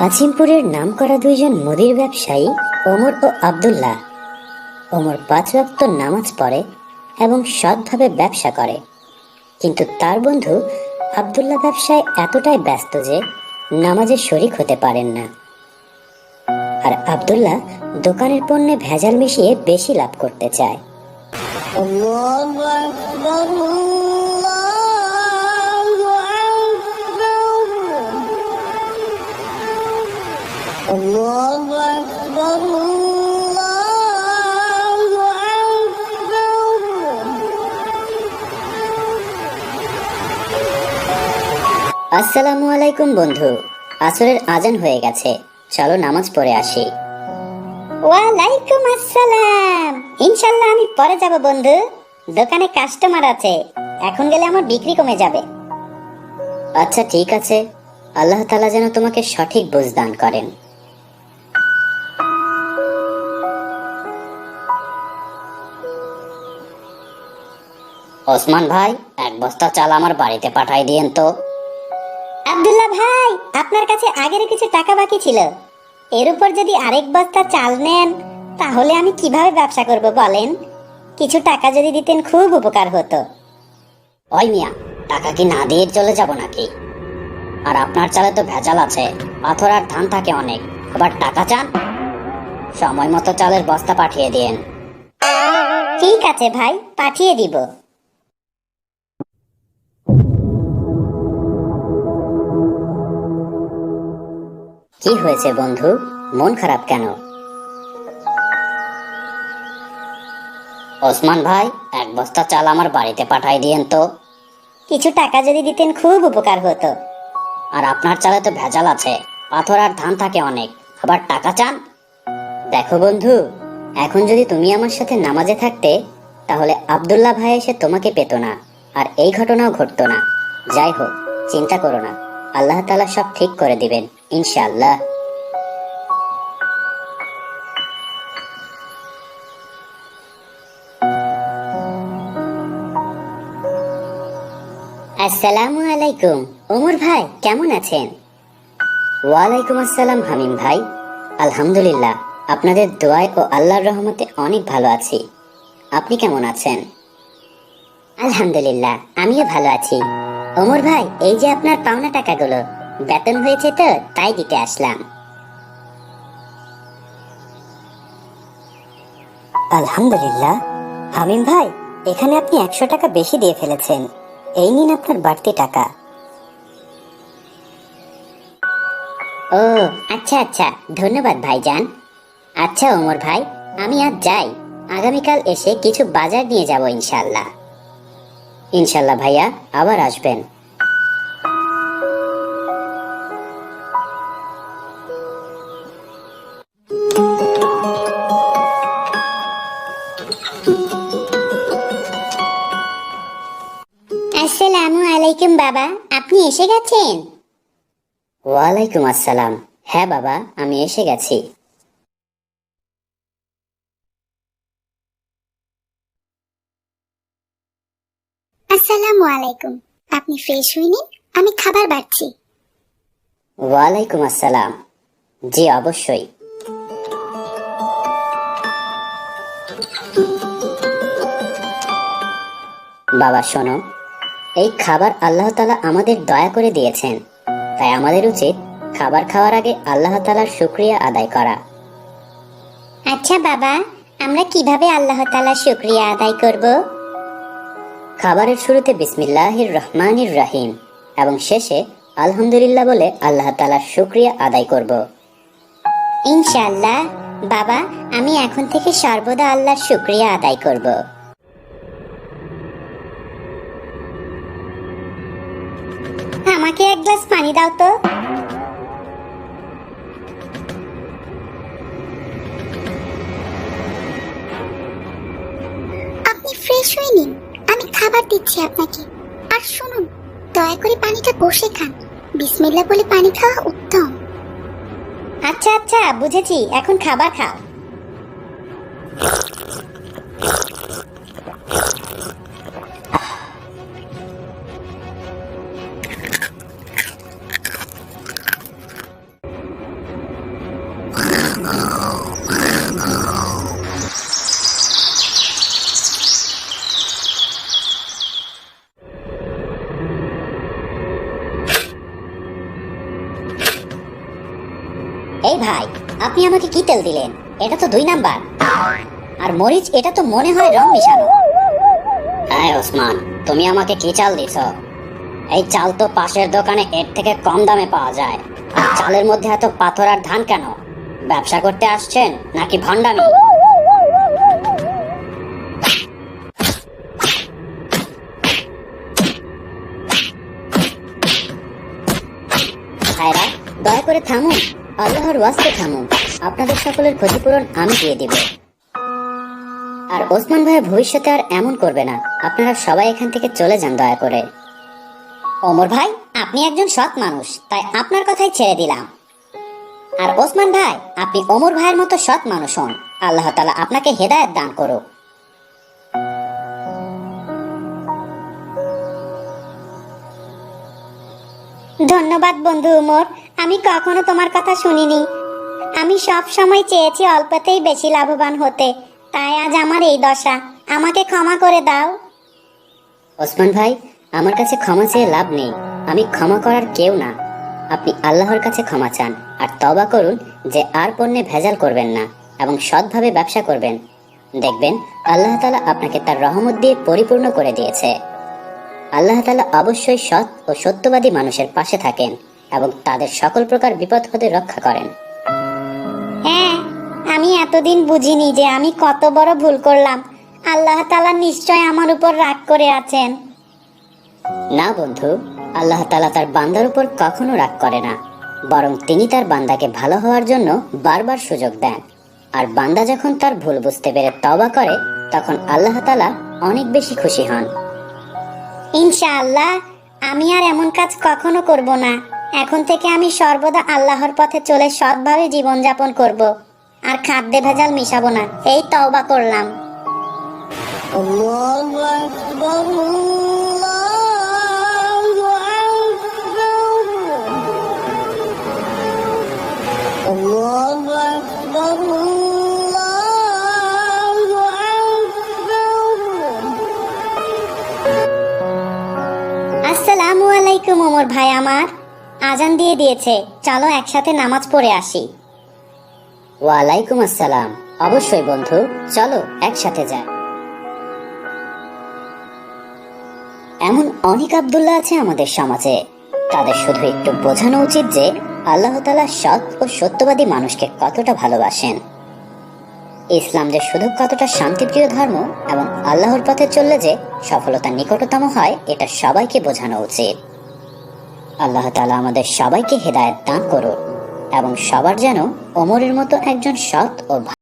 আজিমপুরের নামকরা দুইজন মুদির ব্যবসায়ী, ওমর ও আব্দুল্লাহ। ওমর পাঁচ ওয়াক্ত নামাজ পড়ে এবং সৎভাবে ব্যবসা করে। কিন্তু তার বন্ধু আব্দুল্লাহ ব্যবসায় এতটাই ব্যস্ত যে নামাজে শরিক হতে পারেন না। আর আব্দুল্লাহ দোকানের পণ্যে ভেজাল মিশিয়ে বেশি লাভ করতে চায়। আসসালামু আলাইকুম বন্ধু। আসরের আজান হয়ে গেছে। চলো নামাজ পড়ে আসি। ওয়ালাইকুম আসসালাম। ইনশাল্লাহ আমি পরে যাব বন্ধু। দোকানে কাস্টমার আছে। এখন গেলে আমার বিক্রি কমে যাবে। আচ্ছা ঠিক আছে। আল্লাহ তাআলা যেন তোমাকে সঠিক বুঝ দান করেন। ওসমান ভাই এক বস্তা চাল আমার বাড়িতে পাঠাই দিয়েন তো। আব্দুল্লাহ ভাই আপনার কাছে আগের কিছু টাকা বাকি ছিল। এর উপর যদি আরেক বস্তা চাল নেন তাহলে আমি কীভাবে ব্যবসা করব বলেন? কিছু টাকা যদি দিতেন খুব উপকার হতো। ওই মিয়া টাকা কি না দিয়ে চলে যাব নাকি? আর আপনার চালে তো ভেজাল আছে পাথর আর ধান থাকে অনেক আবার টাকা চান? সময় মতো চালের বস্তা পাঠিয়ে দিন ঠিক আছে ভাই পাঠিয়ে দিব। কি হয়েছে বন্ধু? মন খারাপ কেন? ওসমান ভাই এক বস্তা চাল আমার বাড়িতে পাঠাই দিয়েন তো। কিছু টাকা যদি দিতেন খুব উপকার হতো। আর আপনার চালে তো ভেজাল আছে পাথর আর ধান থাকে অনেক। আবার টাকা চান? দেখো বন্ধু এখন যদি তুমি আমার সাথে নামাজে থাকতে তাহলে আব্দুল্লাহ ভাই এসে তোমাকে পেত না। আর এই ঘটনাও ঘটতো না। যাই হোক চিন্তা করো না। আল্লাহ তাআলা সব ঠিক করে দিবেন, ইনশাআল্লাহ। আসসালামু আলাইকুম। ওমর ভাই, কেমন আছেন? ওয়ালাইকুম আসসালাম হামিম ভাই। আলহামদুলিল্লাহ, আপনাদের দোয়ায় ও আল্লাহর রহমতে অনেক ভালো আছি। আপনি কেমন আছেন? আলহামদুলিল্লাহ, আমিও ভালো আছি। ওমর ভাই এই যে আপনার পাওনা টাকাগুলো বেতন হয়েছে তো তাই দিতে আসলাম। আলহামদুলিল্লাহ। হামিম ভাই এখানে আপনি একশো টাকা বেশি দিয়ে ফেলেছেন। এই নিন আপনার বাড়তি টাকা। ও আচ্ছা আচ্ছা ধন্যবাদ ভাইজান। আচ্ছা ওমর ভাই আমি আজ যাই। আগামীকাল এসে কিছু বাজার নিয়ে যাব ইনশাল্লাহ ইনশাল্লাহ ভাইয়া আবার আসবেন। আসসালামু আলাইকুম বাবা আপনি এসে গেছেন? ওয়ালাইকুম আসসালাম। হ্যাঁ বাবা আমি এসে গেছি। আসসালামু আলাইকুম। আপনি ফ্রেশ হয়ে নিন আমি খাবার বাড়ছি। ওয়ালাইকুম আসসালাম। জি অবশ্যই। বাবা শোনো এই খাবার আল্লাহ তালা আমাদের দয়া করে দিয়েছেন। তাই আমাদের উচিত খাবার খাওয়ার আগে আল্লাহ তালার শুক্রিয়া আদায় করা। আচ্ছা বাবা আমরা কীভাবে আল্লাহ তাআলার শুকরিয়া আদায় করব? খাবারের শুরুতে বিসমিল্লাহির রহমানির রাহিম এবং শেষে আলহামদুলিল্লাহ বলে আল্লাহ তালার শুক্রিয়া আদায় করব। ইনশাআল্লাহ, বাবা, আমি এখন থেকে সর্বদা আল্লাহর শুকরিয়া আদায় করব। আমাকে এক গ্লাস পানি দাও তো। আপনি ফ্রেশ হয়ে নিন। খাবার দিচ্ছি আপনাকে। আর শুনুন, দয়া করে পানিটা বসে খান। বিসমিল্লাহ বলে পানি খাওয়া উত্তম। আচ্ছা আচ্ছা বুঝেছি। এখন খাবার খাও। এই ভাই, আপনি আমাকে কি তেল দিলেন? এটা তো দুই নাম্বার। আর মরিচ, এটা তো মনে হয় রং মিশানো। হ্যাঁ ওসমান, তুমি আমাকে কি চাল দিছ? এই চাল তো পাশের দোকানে এর থেকে কম দামে পাওয়া যায়। আর চালের মধ্যে এত পাথর আর ধান কেন? ব্যবসা করতে আসছেন নাকি ভণ্ডামি? দয়া করে থামুন। আল্লাহর ওয়াস্তে থামুন আপনাদের সকলের ক্ষতিপূরণ আমি দিয়ে দিব। আর ওসমান ভাই ভবিষ্যতে আর এমন করবে না। আপনারা সবাই এখান থেকে চলে যান দয়া করে। ওমর ভাই, আপনি একজন সৎ মানুষ, তাই আপনার কথাই ছেড়ে দিলাম। আর ওসমান ভাই, আপনি ওমর ভাইয়ের মতো সৎ মানুষ হন। আল্লাহ তালা আপনাকে হেদায়েত দান করুক। ধন্যবাদ বন্ধু উমর আমি কখনো তোমার কথা শুনিনি। আমি সব সময় চেয়েছি অল্পতেই বেশি লাভবান হতে। তাই আজ আমার এই দশা। আমাকে ক্ষমা করে দাও। ওসমান ভাই, আমার কাছে ক্ষমা চেয়ে লাভ নেই। আমি ক্ষমা করার কেউ না। আপনি আল্লাহর কাছে ক্ষমা চান আর তবা করুন যে আর পণ্যে ভেজাল করবেন না এবং সৎভাবে ব্যবসা করবেন। দেখবেন, আল্লাহ তালা আপনাকে তার রহমত দিয়ে পরিপূর্ণ করে দিয়েছে। আল্লাহ তালা অবশ্যই সৎ ও সত্যবাদী মানুষের পাশে থাকেন। এবং তাদের সকল প্রকার বিপদ হতে রক্ষা করেন। হ্যাঁ আমি এতদিন বুঝিনি যে আমি কত বড় ভুল করলাম। আল্লাহ তালা নিশ্চয় আমার উপর রাগ করে আছেন। না বন্ধু আল্লাহ তালা তার বান্দার উপর কখনো রাগ করে না। বরং তিনি তার বান্দাকে ভালো হওয়ার জন্য বারবার সুযোগ দেন। আর বান্দা যখন তার ভুল বুঝতে পেরে তবা করে তখন আল্লাহ তালা অনেক বেশি খুশি হন। ইনশাআল্লাহ আমি আর এমন কাজ কখনো করব না। এখন থেকে আমি সর্বদা আল্লাহর পথে চলে সৎভাবে জীবনযাপন করব। আর খাদ্যে ভেজাল মিশাবো না। এই তওবা করলাম। আসসালামু আলাইকুম ওমর ভাই আমার। আজান দিয়ে দিয়েছে। চলো একসাথে নামাজ পড়ে আসি। ওয়ালাইকুম আসসালাম। অবশ্যই বন্ধু, চলো একসাথে যাই। এমন অনেক আব্দুল্লাহ আছে আমাদের সমাজে। তাদের শুধু একটু বোঝানো উচিত যে আল্লাহ তালা সৎ ও সত্যবাদী মানুষকে কতটা ভালোবাসেন। ইসলাম যে শুধু কতটা শান্তিপ্রিয় ধর্ম এবং আল্লাহর পথে চললে যে সফলতা নিকটতম হয়, এটা সবাইকে বোঝানো উচিত। আল্লাহ তালা আমাদের সবাইকে হেদায়ত দান করুন এবং সবার যেন ওমরের মতো একজন সৎ ও